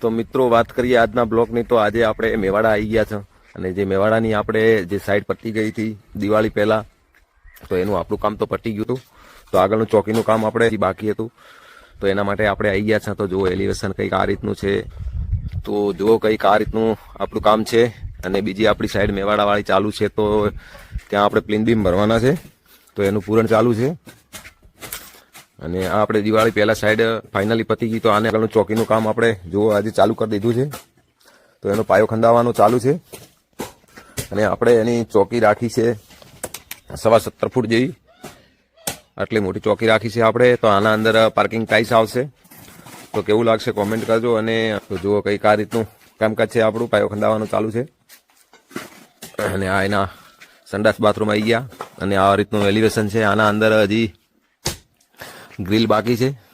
તો મિત્રો, વાત કરીએ આજના બ્લોકની, તો આજે આપણે મેવાડા આવી ગયા છે. અને જે મેવાડાની આપણે જે સાઈડ પતી ગઈ હતી, દિવાળી પહેલા, તો એનું આપણું કામ તો પતી ગયું હતું. તો આગળનું ચોકીનું કામ આપણે બાકી હતું. તો એના માટે આપણે આવી ગયા છે. તો જુઓ એલિવેશન કંઈક આ રીતનું છે. તો જુઓ કંઈક આ રીતનું આપણું કામ છે. અને બીજી આપણી સાઈડ મેવાડાવાળી ચાલુ છે, તો ત્યાં આપણે પ્લિન બીમ ભરવાના છે. તો એનું પૂરણ ચાલુ છે. અને આ આપણે દિવાળી પહેલા સાઈડ ફાઇનલી પતી ગઈ તો આને આગળનું ચોકીનું કામ આપણે જો આજે ચાલુ કરી દીધું છે. તો એનો પાયો ખંડાવવાનો ચાલુ છે. અને આપણે એની ચોકી રાખી છે. સવા સત્તર ફૂટ જેવી. આટલી મોટી ચોકી રાખી છે આપણે. તો આના અંદર પાર્કિંગ ટાઈસ આવશે. તો કેવું લાગશે કોમેન્ટ કરજો અને જુઓ કંઈક આ રીતનું કામકાજ છે આપણું. પાયો ખંડાવવાનું ચાલુ છે. અને આ એના સંડાસ બાથરૂમ આવી ગયા. અને આ રીતનું એલિવેશન છે. આના અંદર હજી ગ્રીલ બાકી છે.